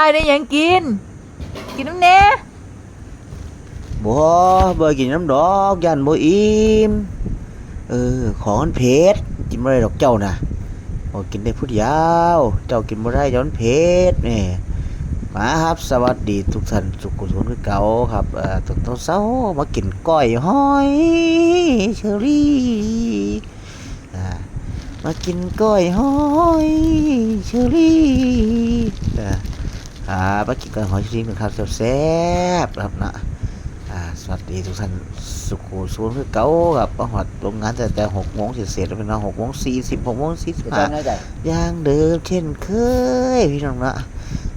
ไอ้ได้ยังกิน กินน้ำแน่บ่บ่กินน้ำดอกยันบ่อิ่มเออ ของมันเผ็ดกินบ่ได้ดอกเจ้าน่ะบ่กินได้ผู้เดียวเจ้ากินบ่ได้ย้อนเผ็ดนี่มาครับ สวัสดีทุกท่านสุขุมสุขคือเก่าครับเอ่อตอนเช้ามากินก้อยหอยเชอรี่อ่ามากินก้อยหอยเชอรี่อ่า อ่ามากินก้อยหอยเชอรี่นะครับแซ่บๆครับนะอ่าสวัสดีทุกท่านสุขุมศูนย์คือเก่าครับมาหอดโรงงานแต่แต่หกโมงเสร็จๆแล้วเป็นเวลาหกโมงสี่สิบหกโมงสี่สิบห้าอย่างเดิมเช่นเคยพี่น้องเนาะ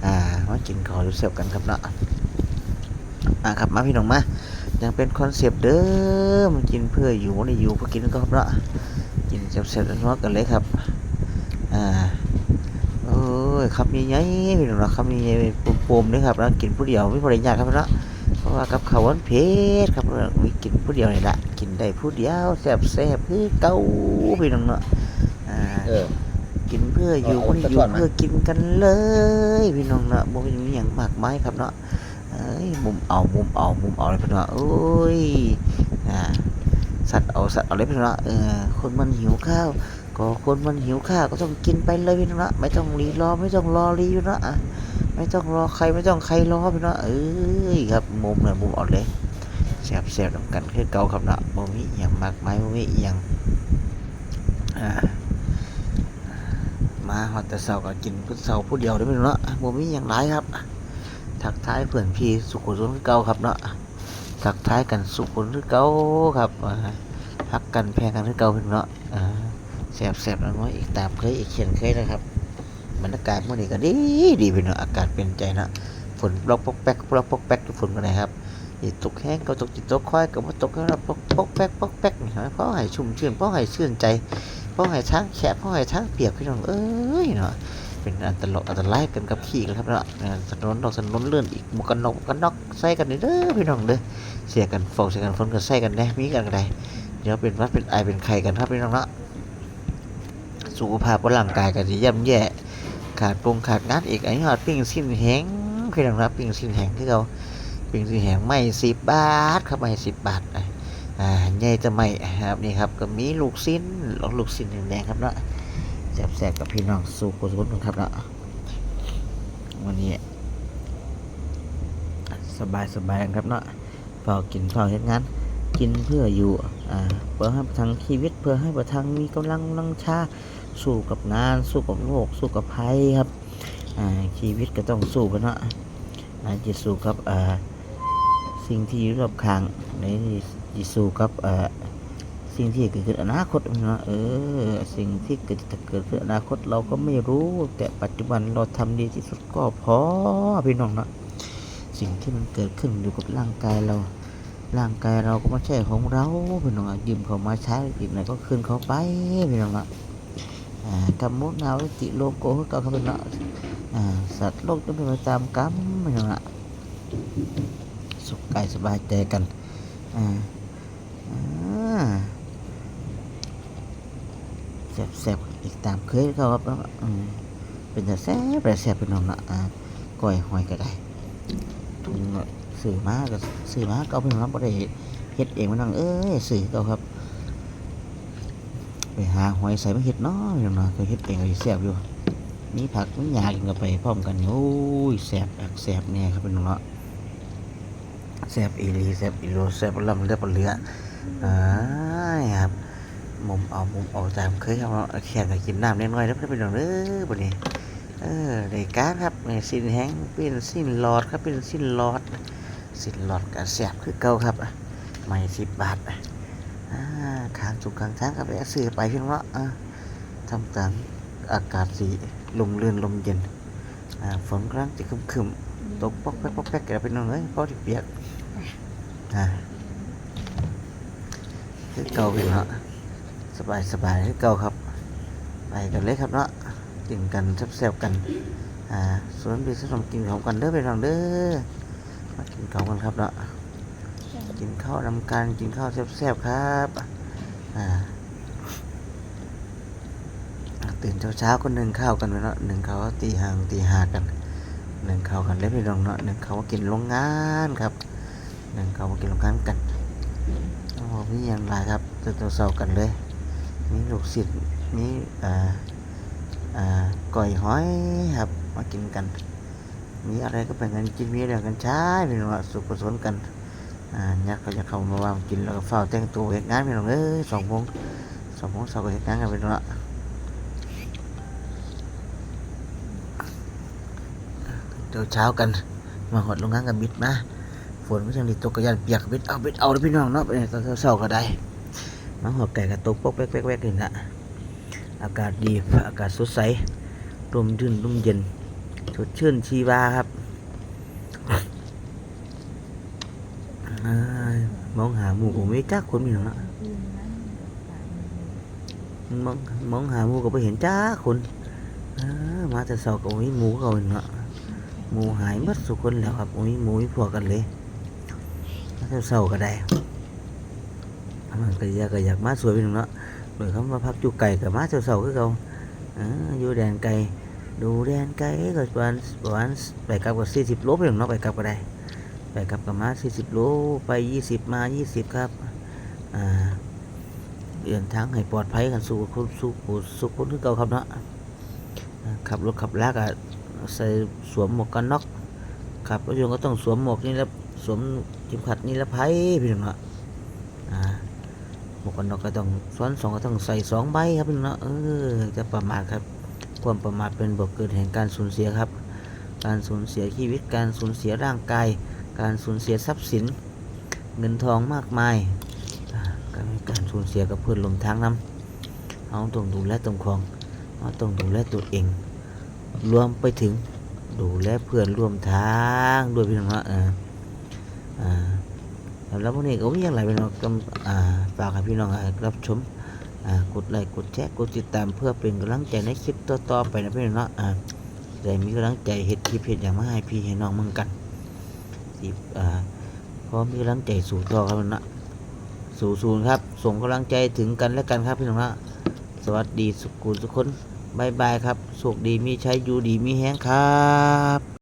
อ่ามากินข้าวเสียบกันครับเนาะอ่าครับมาพี่น้องมายังเป็นคอนเซปต์เดิมกินเพื่ออยู่ไม่ได้อยู่เพื่อกินก็ครับเนาะกินเสียบๆนัวๆกันเลยครับอ่าโอ้ยครับมีไงพี่น้องเนาะครับมีไงปุ่มๆด้วยครับแล้วกินผู้เดียวไม่พอได้ยากครับเนาะเพราะว่ากับเขาวมันเผ็ดครับวิกินผู้เดียวนี่แหละกินได้ผู้เดียวแซ่บแซ่บคือเก่าพี่น้องเนาะอ่าเออกินเพื่ออยู่เอาไม่ได้เอาอยู่ช้อนมาเพื่อกินกันเลย พี่น้องเนาะบ่มีอย่างมากมายครับเนาะเอ้ยมุมเอามุมเอามุมเอาเลยพี่น้องเนาะโอ้ยอ่าสัตว์เอาสัตว์เอาเลยพี่น้องเนาะเออคนมันหิวข้าว ก็คนมันหิวข้าวก็ต้องกินไปเลยพี่น้องนะไม่ต้องรีรอไม่ต้องรอรีอยู่นะอะไม่ต้องรอใครไม่ต้องใครรอพี่เนาะเอ้ยครับมุมเนี่ยมุมเออกเลยแซ่บแซ่บๆนำกันคือเก่าครับเนาะบ่มีอย่างมากมายบ่มีอย่างมาฮอดแต่เช้าก็กินพุทเช้าผู้เดียวได้อพี่เนาะบ่มีหยังหลายครับ ทักทายเพื่อนพี่สุขุนคือเก่าครับเนาะทักทายกันสุขุมคือเก่าครับอ่าฮักกันแพงกันคือเก่าพี่เนาะอ่า แซ่บแซ่บน้อยอีกตามเคยอีกเช่นเคยนะครับบรรยากาศเมื่อนี้ก็ดีดีพี่น้องอากาศเป็นใจนะฝนปลอกปอกแป๊กปลอกปอกแป๊กทุกฝนกันไหนครับอีตกแห้งก็ตกจิตตกค่อยก็บ่ตกให้เราปอกปอกแป๊กปอกแป๊กนี่ฮะเพราะให้ชุ่มชื่นเพราะให้ชื่นใจเพราะให้ทั้งแฉะเพราะให้ทั้งเปียกพี่น้องเอ้ยเนาะเป็นอันตรายอันตรายกันกับขี่กันครับเนาะอ่าถนนดอกถนนเลื่อนอีกมวกกันนกมวกกันนอกใส่กันเด้อพี่น้องเด้อเสียกันฟอเสียกันฝนกันใส่กันแน่มีกันก็ได้เดี๋ยวเป็นวัดเป็นไอเป็นไข้กันครับพี่น้องเนาะ สุขภาพร่างกายก็สิย่ำแย่ขาดปรุงขาดงานอีกไอ้หอดปิ้งสิ้นแห้งพี่น้องครับปิ้งสิ้นแห้งคือเราปิ้งสิ้นแห้งไม่สิบบาทครับไม่สิบบาทอ่าใหญ่จะไม่ครับนี่ครับก็มีลูกสิ้นลูกสิ้นแดงๆครับเนาะแซ่บๆกับพี่น้องสู่กุศลครับเนาะวันนี้สบายสบายครับเนาะเฝ้ากินเฝ้าเฮ็ดงานกินเพื่ออยู่อ่าเพื่อให้ประทังชีวิตเพื่อให้ประทังมีกำลังลังชา สู้กับงาน สู้กับโลกสู้กับภัยครับชีวิตก็ต้องสู้กันเนาะอาจะสู้กับอ่าสิ่งที่อยู่รอบข้างในจะสู้กับอ่าสิ่งที่เกิดขึ้นอนาคตนะเออสิ่งที่เกิดจะเกิดขึ้นอนาคตเราก็ไม่รู้ แต่ปัจจุบันเราทำดีที่สุดก็พอพี่น้องเนาะสิ่งที่มันเกิดขึ้นอยู่กับร่างกายเรา ร่างกายเราก็ไม่ใช่ของเราพี่น้องอะยืมเขามาใช้อีกหน่อยก็คืนเขาไปพี่น้องเนาะอ่า กรรมมุนาวิติโลโกเก่าครับเป็นเนาะสัตว์โลกต้องเป็นไปตามกรรมไม่ใช่ละสุขกายสบายใจกันแซ่บแซ่บอีกตามเคยเขาครับเป็นแต่แซ่บแต่แซ่บเป็นน้องละอ่าก้อยหอยก็ได้ถุงสื่อมาก็สื่อมาก็เอาเป็นรับบ่ได้เฮ็ดเองมันน้องเอ้ยสื่อเขาครับ ไปหาหอยใส่มาเห็ดเนาะพี่น้องเนาะก็เห็ดเองก็สิแซ่บอยู่มีผักมีหญ้ากินกันไปพร้อมกันโอ้ยแซ่บอักแซ่บแน่ครับพี่น้อเนาะแซ่บอีลีแซ่บอีโลแซ่บลำเลือดเลืออ่าครับมุมเอามุมเอาตามเคยครับเนาะแค่ก็กินน้ำเล่น้อยแล้วพี่น้องเด้อบัดนี้เออได้การครับนี่สิ้นแห้งเป็นสิ้นหลอดครับเป็นสิ้นหลอด สิ้นหลอดก็แซ่บคือเก่าครับไม่สิบบาทอ่า ขางจุกขางช้างกับแวะซื้อไปพี่น้องเนาะทำกางอากาศสีลมเลื่อนลมเย็นฝนกำลังจะคึมคึมๆตกปอกแป๊กปอกแป๊กกเป็นน้องเอ้ยพอที่เปียกอ่าคือเก่าพี่น้องเนาะสบายสบายคือเก่าครับ ไปกันเลยครับเนาะกินกันแซ่บๆกันอ่าส่วนพี่สนมกินของกันเด้อพี่น้องเด้อมากินของกันครับเนาะ กินข้าวนำกันกินข้าวแซ่บๆครับอ่าตื่นเช้าๆก็นึ่งข้าวกันเนาะนึ่งข้าวตีห่างตีหากันหนึ่งเขากันได้พี่น้องเนาะหนึ่งเขาวกินโรงงานครับหนึ่งเขาวกินโรงงานกันโอ้มีอย่างไรครับตัวตัวเสากันเลยมีลูกศิษย์มีอ่าอ่าก่อยหอยครับมากินกัน มีอะไรก็เป็นกันกินมีอะไรกันใช้พี่น้องเนาสุขสมกัน อ่ายักษ์เขาจะเข้ามาวางกินแล้วก็เฝ้าแต่งตัวเหตุงานพี่น้องเอ้ยสองโมงสองโมงสาร์ก็เหตุงานกันพี่น้องเนาะเดี๋ยวเช้ากันมาหอดโรงงานกับบิดมาฝนไม่ยังดีตกกระยานเปียกบิดเอาบิดเอาเลยพี่น้องเนาะไปตอนเช้าก็ได้มาหอดไก่กับตกปกแป๊กแป๊กแป๊กนี่นะอากาศดีอากาศสดใสลมยื่นลมเย็นสดชื่นชีวาครับอ้ายม องหาหมู่ผมไม่จักคนพี่น้องเนาะมองมองหาหมู่ก็ไม่เห็นจ้าคนอ้ามาแต่เช้าก็ไม่หมู่เขาเนาะหมูหายหมัดสุกคนแล้วครับโอ้ยหมูมีพวกกันเลยถ้าเศร้าๆก็ได้มันก็อยากก็อยากมาสวยไปหนึ่งเนาะโดยคำว่าพักอยู่ไก่กับมาเศร้าๆคือเขาอ่าอยู่แดนไก่ดูแดนไก่ก็ประมาณประมาณไปกลับกับสี่สิบโลไปหนึ่งเนาะไปกลับก็ได้ ไปกลับกับมาสี่สิบโล ไปยี่สิบมายี่สิบครับ อ่าเดินทางให้ปลอดภัยกันสู่สู่สู่สู่คนคือเก่าครับเนาะขับรถขับลากอะใส่สวมหมวกกันน็อกขับรถยนต์ก็ต้องสวมหมวกนี่แล้วสวมเข็มขัดนี่แล้วไพ่พี่น้องเนาะหมวกกันน็อกก็ต้องซ้อนสองก็ต้องใส่สองใบครับพี่น้องเนาะเออจะประมาทครับ ความประมาทเป็นบทเกิดแห่งการสูญเสียครับ การสูญเสียชีวิตการสูญเสียร่างกาย การสูญเสียทรัพย์สิน เงินทองมากมาย การการสูญเสียกับเพื่อนลมทางน้ำเอาต้องดูแลตรงคองเอาต้องดูแลตัวเอง รวมไปถึงดูแลเพื่อนร่วมทางด้วยพี่น้องนะอ่าแล้ววันนี้ก็มีอย่างไรพี่น้องก็ฝากให้พี่น้องรับชมกดไลค์กดแชร์กดติดตามเพื่อเป็นกำลังใจในคลิปต่อๆไปนะพี่น้องเนาะอ่าจมีกำลังใจเฮ็ดคลิปเฮ็ดอย่างมาให้พี่ให้น้องมึงกัน สิอ่าพร้อมมีกำลังใจสู่ต่อครับพี่น้องเนาะสู่ศูนย์ครับ ส่งกำลังใจถึงกันและกันครับพี่น้องนาะสวัสดีสุขุทุกคนบายบายครับสุขดีมีใช้อยู่ดีมีแห้งครับ